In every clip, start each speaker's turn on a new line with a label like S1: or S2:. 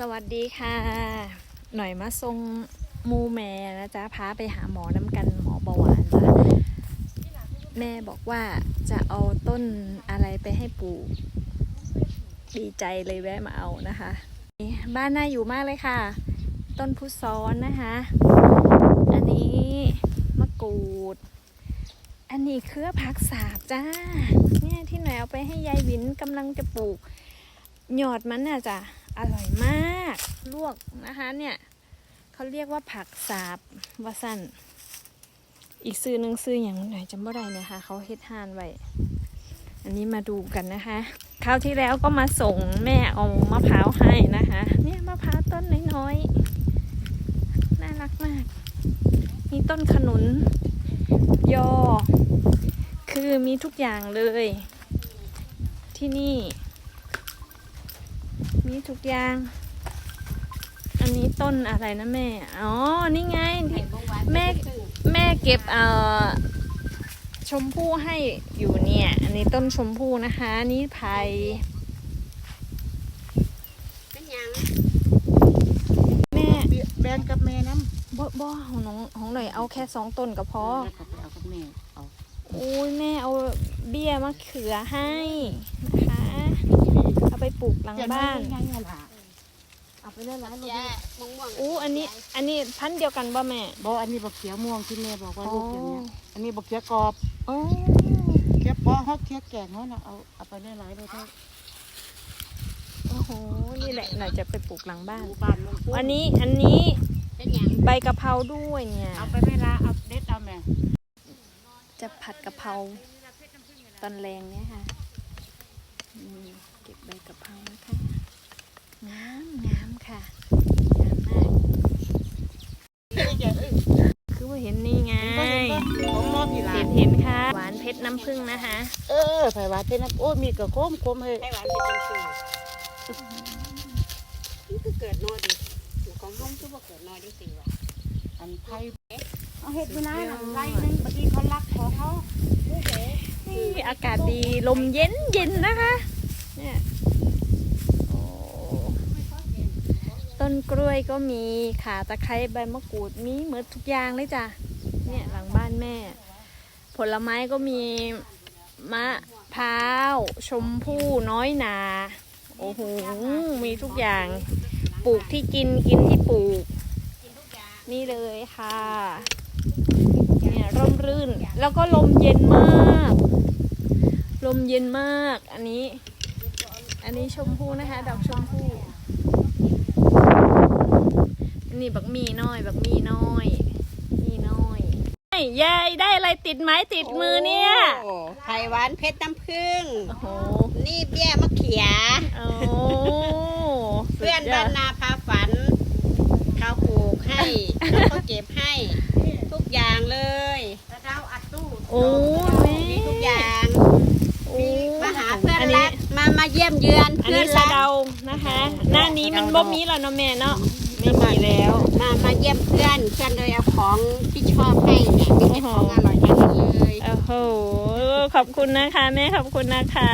S1: สวัสดีค่ะ หน่อยมาทรงมูแม่นะจ๊ะพาไปหาหมอน้ำกันหมอเบาหวานจ้ะแม่บอกว่าจะเอาต้นอะไรไปให้ปู่ดีใจเลยแวะมาเอานะคะ บ้านน่าอยู่มากเลยค่ะ ต้นพุทรอนนะคะ อันนี้มะกรูด อันนี้เครือผักสาบจ้า เนี่ยที่หน่อยเอาไปให้ยายวินกำลังจะปลูก หยอดมันน่ะจ้ะ อร่อยมาก ลวกนะคะเนี่ยเขาเรียกว่าผักสาบวาสันอีกซื้อหนึ่งซื้ออย่างไหนจำไม่ได้นะคะเขาเฮ็ดทานไว้อันนี้มาดูกันนะคะคราวที่แล้วก็มาส่งแม่เอามะพร้าวให้นะคะ เนี่ยมะพร้าวต้นน้อยๆน่ารักมาก มีต้นขนุน ยอ คือมีทุกอย่างเลย ที่นี่ มีทุกอย่าง อันนี้ต้นอะไรนะแม่ อ๋อ นี่ไงที่แม่แม่เก็บเอ่อชมพู่ให้อยู่เนี่ย อันนี้ต้นชมพู่นะคะอันนี่ไผ่
S2: เป็นหยัง
S1: แม่
S3: แบนกับแม่น้
S1: บ่บ่ของน้องของหน่อยเอาแค่สองต้นก็พำอ
S3: แล้วก็ไปเอากับแม่เอา
S1: โอ้ยแม่เอาเบี้ยมะเขือให้นะคะเอา ไปปลูกหลังบ้าน
S3: เขียไว้ยังไงล่ะเอาไปได้หลายลูก
S2: แย่มะม่วง
S1: อู้อันนี้ อันนี้พันธุ์เดียวกันป่ะแม่
S3: บอกอันนี้บักเขียวม่วงที่แม่บอกว่าลูกอย่างเนี้ย
S1: อ๋อ
S3: อันนี้บักเขียวกรอบ
S1: โอ้
S3: เขียวเพาะฮอกเขียวแก่งเขาน่ะเอาเอาไปได้หลายเลยเท่า
S1: โอ้โหนี่แหละหน่อยจะไปปลูกหลังบ้าน
S3: หมู่บ้านเมืองพุ
S1: อันนี้อันนี้
S2: เป็นหยัง
S1: ใบกะเพราด้วยเนี่ย
S3: เอาไปไม่ละเอาเด็ดเอาแม่
S1: จะผัดกะเพราตอนแรงเนี่ยค่ะนี่ เก็บใบกะเพรานะคะ งามงามค่ะงามมากคือว่าเห็นนี่ไง
S3: ผมมอบกี่หลา
S1: เห็
S3: น
S1: นเห็นค่ะ หวานเพชรน้ำผึ้งนะคะ
S3: เออไผ่หวานเป็นน้ำโอ้มีกระโคมโคมเฮ้ย
S2: ไต้หวันเป็นจังซี่นี่คือเกิดน้อยดิของลุงคือบ่เกิดน้อยจังซี่ว่ะ
S3: อันไผ่เอาเห็ดไปนะไผ่นึงบางทีเขารักของเขา
S1: นี่อากาศดีลมเย็นเย็นนะคะ เนี่ยโอ้ต้นกล้วยก็มีขาตะไคร้ใบมะกรูดมีเหมือนทุกอย่างเลยจ้ะเนี่ยหลังบ้านแม่ ผลไม้ก็มีมะพร้าวชมพู่น้อยนา โอ้โหมีทุกอย่างปลูกที่กินกินที่ปลูก นี่เลยค่ะเนี่ยร่มรื่นแล้วก็ลมเย็นมาก ลมเย็นมากอันนี้ อันนี้ชมพู่นะคะ ดอกชมพู่อันนี้บักมีน้อย บักมีน้อยมีน้อยยายได้อะไรติดไม้ติดมือเนี่ย
S2: โอ้ไผ่หวานเพชรน้ำผึ้ง
S1: โอ้โห
S2: นี่เบี้ยมะเขีย
S1: โอ้
S2: เพื่อน
S1: สุดย
S2: บ้า
S1: ด
S2: นนาพาฝันเขาปลูกให้แล้วก็เก็บให้ทุกอย่างเลย
S3: แล้วเราอัดตู้
S1: โอ้ย
S2: มีทุกอย่าง
S1: โอ้
S2: มาหาเพื่อน
S1: อันนี้
S2: รัก มามาเยี่ยมเยือน
S1: อัน
S2: เพื่อ
S1: นี้
S2: น
S1: สะ
S2: รัก
S1: เดานะคะ หน้านี้มันบ่มีแล้วเนาะแม่เนาะไม่มีแล้ว
S2: มามาเยี่ยมเพื่อนเพื่อนโดยเอาของที่ชอบให้เนี่ยมีแต่ของอร่อยทั้งนั้นเลย
S1: โอ้โหขอบคุณนะคะ แม่ขอบคุณนะคะ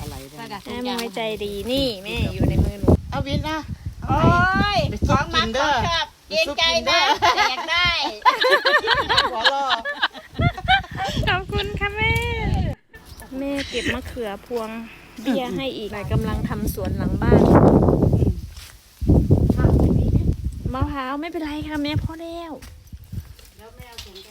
S3: อะไรเนี่ย
S1: แม่มวยใจดีนี่แม่อยู่ในมือหนู
S3: เอาวินนะ
S2: โอ้ย
S3: ไป
S2: ข
S3: ซุ
S2: อกง
S3: กิ
S2: มัน
S3: น
S2: ข
S3: เด้
S2: อ
S3: อ
S2: งชอบเกรงใจ
S3: ไปซุกกินเด้
S2: นะ
S3: อ
S2: อยากได้
S3: หัวรอ
S1: ขอบคุณค่ะแม่ แม่เก็บมะเขือพวง เบี้ยให้อีกกำลังทำสวนหลังบ้านมะพร้าวไม่เป็นไรค่ะแม่พอแล้ว
S3: แล้วแม่เอาถุงไป